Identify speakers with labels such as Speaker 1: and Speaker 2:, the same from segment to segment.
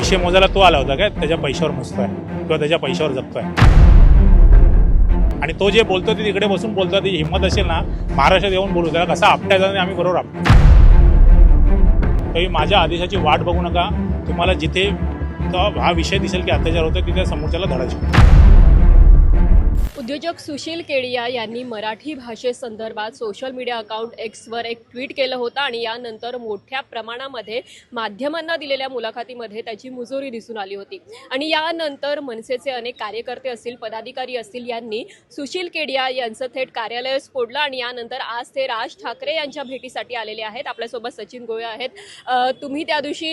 Speaker 1: पैसे मोजायला तो आला होता काय? त्याच्या पैशावर मोजतोय. किंवा त्याच्या पैशावर जपतोय आणि तो जे बोलतो ते तिकडे बसून बोलतो ती हिंमत असेल ना महाराष्ट्रात येऊन बोलू. त्याला कसा आपटायचा नाही आम्ही बरोबर आपटू. तरी माझ्या आदेशाची वाट बघू नका. तुम्हाला जिथे हा विषय दिसेल की अत्याचार होतो तिथे समोरच्याला धडा शिकवा
Speaker 2: उद्योजक सुशील केडिया यांनी मराठी भाषेसंदर्भात सोशल मीडिया अकाउंट एक्सवर एक ट्विट केलं होतं आणि यानंतर मोठ्या प्रमाणामध्ये माध्यमांना दिलेल्या मुलाखतीमध्ये त्याची मुजोरी दिसून आली होती. आणि यानंतर मनसेचे अनेक कार्यकर्ते असतील पदाधिकारी असतील यांनी सुशील केडिया यांचं थेट कार्यालय फोडलं आणि यानंतर आज ते राज ठाकरे यांच्या भेटीसाठी आलेले आहेत. आपल्यासोबत सचिन गोळे आहेत. तुम्ही त्या दिवशी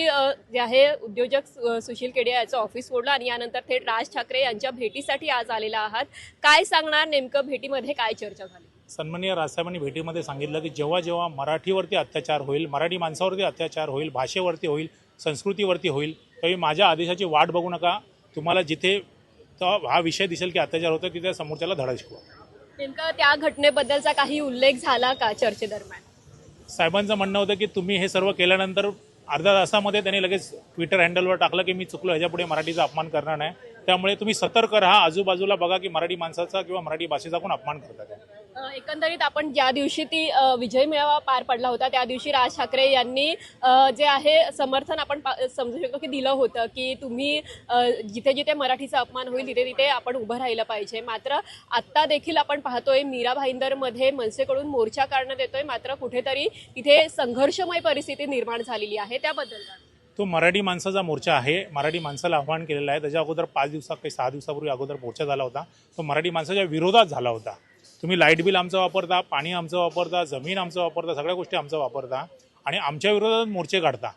Speaker 2: जे आहे उद्योजक सुशील केडिया याचं ऑफिस फोडलं आणि यानंतर थेट राज ठाकरे यांच्या भेटीसाठी आज आलेला आहात. काय सांगणार नेमकं भेटीमध्ये काय चर्चा झाली?
Speaker 1: सन्माननीय राजसाहेबांनी भेटीमध्ये सांगितलं की जेव्हा जेव्हा मराठीवरती अत्याचार होईल मराठी माणसावरती अत्याचार होईल भाषेवरती होईल संस्कृतीवरती होईल त्यावेळी माझ्या आदेशाची वाट बघू नका. तुम्हाला जिथे तो हा विषय दिसेल की अत्याचार होतो तिथे समोरच्याला धडा शिकवा.
Speaker 2: नेमकं त्या घटनेबद्दलचा काही उल्लेख झाला का चर्चेदरम्यान?
Speaker 1: साहेबांचं म्हणणं होतं की तुम्ही हे सर्व केल्यानंतर अर्ध्या तासामध्ये त्यांनी लगेच ट्विटर हँडलवर टाकलं की मी चुकलो ह्याच्यापुढे मराठीचा अपमान करणार नाही. त्यामुळे तुम्ही सतर्क राहा. आजूबाजूला बघा की मराठी माणसाचा किंवा मराठी भाषेचा कोण अपमान करतात.
Speaker 2: एकंदरीत आपण ज्या दिवशी ती विजय मेळावा पार पडला होता त्या दिवशी राज ठाकरे यांनी जे आहे समर्थन आपण समजू शकतो की दिलं होतं की तुम्ही जिथे जिथे मराठीचा अपमान होईल तिथे तिथे आपण उभं राहिलं पाहिजे. मात्र आत्ता देखील आपण पाहतोय मीरा भाईंदरमध्ये मनसेकडून मोर्चा काढण्यात येतोय. मात्र कुठेतरी तिथे संघर्षमय परिस्थिती निर्माण झालेली आहे. त्याबद्दल
Speaker 1: तो मराठी माणसाचा मोर्चा आहे. मराठी माणसाला आव्हान केलेलं आहे. त्याच्या अगोदर पाच दिवसात काही सहा दिवसापूर्वी अगोदर मोर्चा झाला होता. तो मराठी माणसाच्या विरोधात झाला होता. तुम्ही लाइट बिल आमचं वापरता पाणी आमचं वापरता जमीन आमचं वापरता सगळ्या गोष्टी आमचं वापरता आणि आमच्या विरोधात मोर्चे काढता.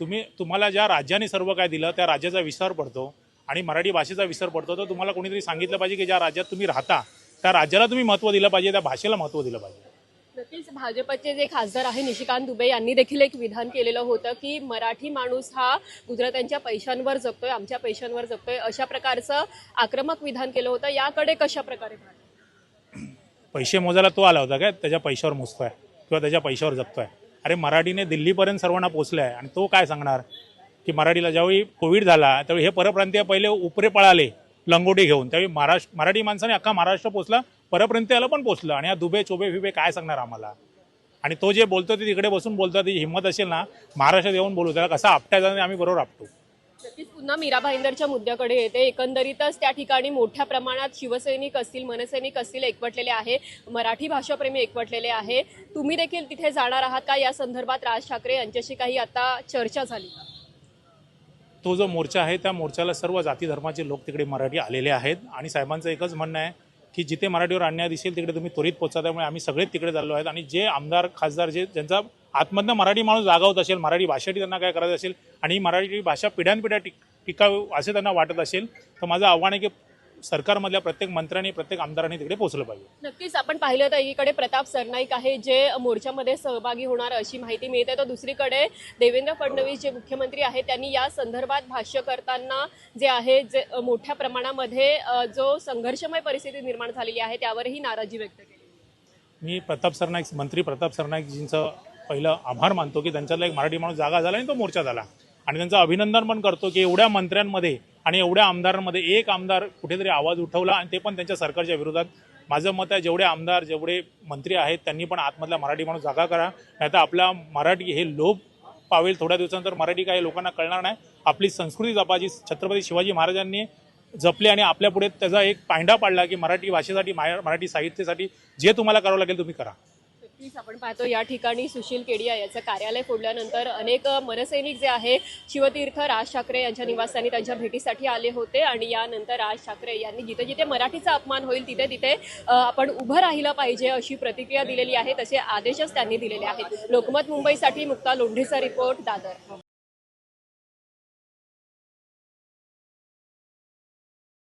Speaker 1: तुम्ही तुम्हाला ज्या राज्याने सर्व काय दिलं त्या राज्याचा विसर पडतो आणि मराठी भाषेचा विसर पडतो. तर तुम्हाला कोणीतरी सांगितलं पाहिजे की ज्या राज्यात तुम्ही राहता त्या राज्याला तुम्ही महत्त्व दिलं पाहिजे त्या भाषेला महत्त्व दिलं पाहिजे.
Speaker 2: नक्कीच भाजपचे जे खासदार आहे निशिकांत दुबे यांनी देखील एक विधान केलेलं होतं की मराठी माणूस हा गुजरात्यांच्या पैशांवर जगतोय आमच्या पैशांवर जगतोय अशा प्रकारचं आक्रमक विधान केलं होतं. याकडे कशा प्रकारे
Speaker 1: पैसे मोजायला तो आला होता काय? त्याच्या पैशावर मोजतोय किंवा त्याच्या पैशावर जगतोय. अरे मराठीने दिल्लीपर्यंत सर्वांना पोचलं आहे आणि तो काय सांगणार की मराठीला ज्यावेळी कोविड झाला त्यावेळी हे परप्रांतीय पहिले उपरे पळाले. लंगोटी घेऊन. त्यावेळी महाराष्ट्र मराठी माणसाने अख्खा महाराष्ट्र पोचला परप्रांतीयाला पण पोचलं. आणि या दुबे चोबे फिबे काय सांगणार आम्हाला? आणि तो जे बोलतो ते तिकडे बसून बोलतो ती हिंमत असेल ना महाराष्ट्रात येऊन बोलू. त्याला कसा आपटायचा आम्ही बरोबर आपटू.
Speaker 2: नक्कीच पुन्हा मीरा भाईंदरच्या मुद्द्याकडे येते. एकंदरीतच त्या ठिकाणी मोठ्या प्रमाणात शिवसैनिक असतील मनसैनिक असतील एकवटलेले आहे. मराठी भाषाप्रेमी एकवटलेले आहे. तुम्ही देखील तिथे जाणार आहात का? या संदर्भात राज ठाकरे यांच्याशी काही आता चर्चा झाली. का?
Speaker 1: तो जो मोर्चा आहे त्या मोर्चाला सर्व जाती धर्माचे लोक तिकडे मराठी आलेले आहेत. आणि साहेबांचं एकच म्हणणं आहे की जिथे मराठीवर अन्याय दिसेल तिकडे तुम्ही त्वरित पोचा त्यामुळे आम्ही सगळेच तिकडे चाललो आहेत. आणि जे आमदार खासदार जे ज्यांचा आतमधनं मराठी माणूस जागावत असेल मराठी भाषेसाठी त्यांना काय करायचं असेल आणि ही मराठी भाषा पिढ्यानपिढ्या टिक टिकावी असे त्यांना वाटत असेल तर माझं आव्हान आहे की सरकारमधल्या प्रत्येक मंत्र्यांनी प्रत्येक आमदारांनी तिकडे पोचलं पाहिजे.
Speaker 2: नक्कीच आपण पाहिलं तर एकीकडे प्रताप सरनाईक आहे जे मोर्चामध्ये सहभागी होणार अशी माहिती मिळते. तर दुसरीकडे देवेंद्र फडणवीस जे मुख्यमंत्री आहेत त्यांनी या संदर्भात भाष्य करताना जे आहे जे मोठ्या प्रमाणामध्ये जो संघर्षमय परिस्थिती निर्माण झालेली आहे त्यावरही नाराजी व्यक्त केली.
Speaker 1: मी प्रताप सरनाईक मंत्री प्रताप सरनाईकजींचं पहिलं आभार मानतो की त्यांच्यातला एक मराठी माणूस जागा झाला आणि तो मोर्चा झाला. आणि त्यांचं अभिनंदन पण करतो की एवढ्या मंत्र्यांमध्ये आणि एवढ्या आमदारांमध्ये एक आमदार कुठेतरी आवाज उठवला आणि ते पण त्यांच्या सरकारच्या विरोधात. माझं मत आहे जेवढे आमदार जेवढे मंत्री आहेत त्यांनी पण आतमधला मराठी माणूस जागा करा. नाहीतर आपला मराठी हे लोप पावेल थोड्या दिवसानंतर मराठी काही लोकांना कळणार नाही. आपली संस्कृती जपाची छत्रपती शिवाजी महाराजांनी जपले आणि आपल्या पुढे त्याचा एक पांढा पाडला की मराठी भाषेसाठी मराठी साहित्यासाठी जे तुम्हाला करावं लागेल तुम्ही करा.
Speaker 2: नक्कीच आपण पाहतो या ठिकाणी सुशील केडिया याचं कार्यालय फोडल्यानंतर अनेक मनसैनिक जे आहे शिवतीर्थ राज ठाकरे यांच्या निवासस्थानी त्यांच्या भेटीसाठी आले होते आणि यानंतर राज ठाकरे यांनी जिथे जिथे मराठीचा अपमान होईल तिथे तिथे आपण उभं राहिलं पाहिजे अशी प्रतिक्रिया दिलेली आहे तसे आदेशच त्यांनी दिलेले आहेत. लोकमत मुंबईसाठी मुक्ता लोंढेचा रिपोर्ट दादर.